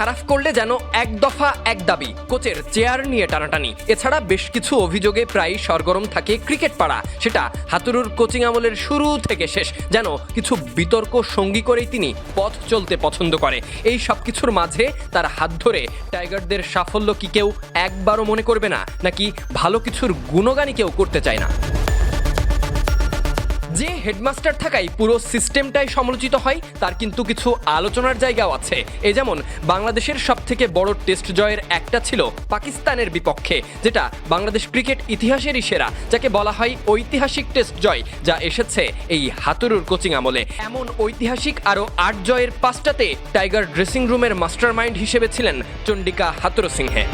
খারাপ করলে যেন এক দফা, এক দাবি। কোচের চেয়ার নিয়ে টানাটানি। এছাড়া বেশ কিছু অভিযোগে প্রায় সরগরম থাকে ক্রিকেট পাড়া। সেটা হাতুরুর কোচিং আমলের শুরু থেকে শেষ। যেন কিছু বিতর্ক সঙ্গী করেই তিনি পথ চলতে পছন্দ করে। এই সব কিছুর মাঝে তার হাত ধরে টাইগারদের সাফল্য কি কেউ একবারও মনে করবে না? নাকি ভালো কিছুর গুণগানই কেউ করতে চায় না? যে হেডমাস্টার থাকায় পুরো সিস্টেমটাই সমালোচিত হয়, তার কিন্তু কিছু আলোচনার জায়গাও আছে। এ যেমন, বাংলাদেশের সব থেকে বড় টেস্ট জয়ের একটা ছিল পাকিস্তানের বিপক্ষে, যেটা বাংলাদেশ ক্রিকেট ইতিহাসেরই সেরা, যাকে বলা হয় ঐতিহাসিক টেস্ট জয়, যা এসেছে এই হাতুরুর কোচিং আমলে। এমন ঐতিহাসিক আরও আট জয়ের পাঁচটাতে টাইগার ড্রেসিং রুমের মাস্টার মাইন্ড হিসেবে ছিলেন চন্ডিকা হাতুরু সিংহে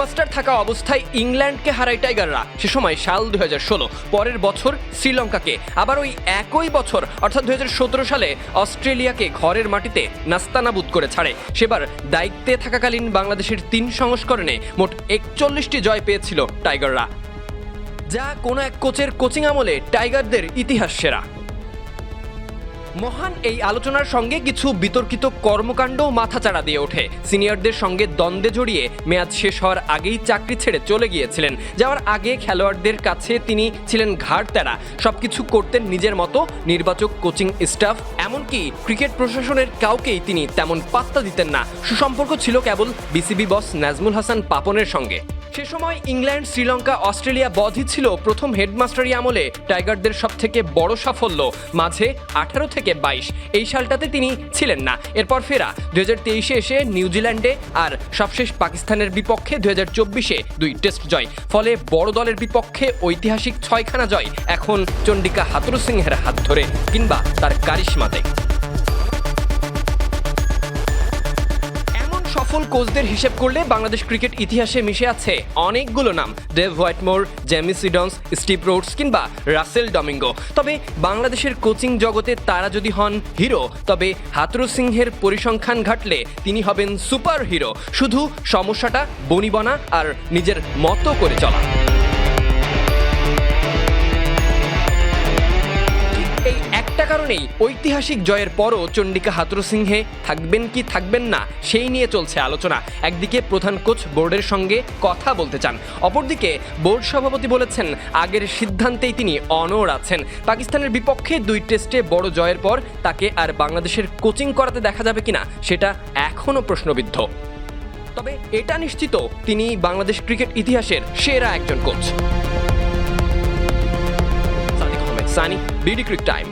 হেডমাস্টার থাকা অবস্থায় ইংল্যান্ডকে হারায় টাইগাররা। সে সময় সাল ষোলো, পরের বছর শ্রীলঙ্কাকে। আবার ওই একই বছর, অর্থাৎ সতেরো সালে অস্ট্রেলিয়াকে ঘরের মাটিতে নাস্তানাবুদ করে ছাড়ে। সেবার দায়িত্বে থাকাকালীন বাংলাদেশের তিন সংস্করণে মোট একচল্লিশটি জয় পেয়েছিল টাইগাররা। যা কোনো এক কোচের কোচিং আমলে টাইগারদের ইতিহাস সেরা। মহান এই আলোচনার সঙ্গে কিছু বিতর্কিত কর্মকাণ্ড মাথাচাড়া দিয়ে ওঠে। সিনিয়রদের সঙ্গে দ্বন্দ্বে জড়িয়ে মেয়াদ শেষ হওয়ার আগেই চাকরি ছেড়ে চলে গিয়েছিলেন। যাওয়ার আগে খেলোয়াড়দের কাছে তিনি ছিলেন ঘাড় তেরা সবকিছু করতেন নিজের মতো। নির্বাচক, কোচিং স্টাফ, এমনকি ক্রিকেট প্রশাসনের কাউকেই তিনি তেমন পাত্তা দিতেন না। সুসম্পর্ক ছিল কেবল বিসিবি বস নাজমুল হাসান পাপনের সঙ্গে। সে সময় ইংল্যান্ড, শ্রীলঙ্কা, অস্ট্রেলিয়া বধই ছিল প্রথম হেডমাস্টারি আমলে। টাইগারদের সব থেকে বড় সাফল্য মাঝে আঠারো থেকে বাইশ। এই সালটাতে তিনি ছিলেন না। এরপর ফেরা দু তেইশে এসে নিউজিল্যান্ডে আর সবশেষ পাকিস্তানের বিপক্ষে দু হাজার চব্বিশে দুই টেস্ট জয়। ফলে বড় দলের বিপক্ষে ঐতিহাসিক ছয়খানা জয় এখন চন্ডিকা হাতুরু সিংহের হাত ধরে কিংবা তার কারিশমাতে। সফল কোচদের হিসেব করলে বাংলাদেশ ক্রিকেট ইতিহাসে মিশে আছে অনেকগুলো নাম। Dave Whatmore Jamie Siddons, Steve Rhodes কিংবা রাসেল ডমিঙ্গো। তবে বাংলাদেশের কোচিং জগতে তারা যদি হন হিরো, তবে হাতরু সিংহের পরিসংখ্যান ঘাটলে তিনি হবেন সুপার হিরো শুধু সমস্যাটা বনিবনা আর নিজের মতো করে চলা। কারণেই ঐতিহাসিক জয়ের পরও চন্ডিকা হাতুরু সিংহে থাকবেন কি থাকবেন না, সেই নিয়ে চলছে আলোচনা। একদিকে প্রধান কোচ বোর্ডের সঙ্গে কথা বলতে চান, অপরদিকে বোর্ড সভাপতি বলেছেন, আগের সিদ্ধান্তেই তিনি অনড় আছেন। পাকিস্তানের বিপক্ষে দুই টেস্টে বড় জয়ের পর তাকে আর বাংলাদেশের কোচিং করাতে দেখা যাবে কিনা, সেটা এখনও প্রশ্নবিদ্ধ। তবে এটা নিশ্চিত, তিনি বাংলাদেশ ক্রিকেট ইতিহাসের সেরা একজন coach. Sunny BD crick time.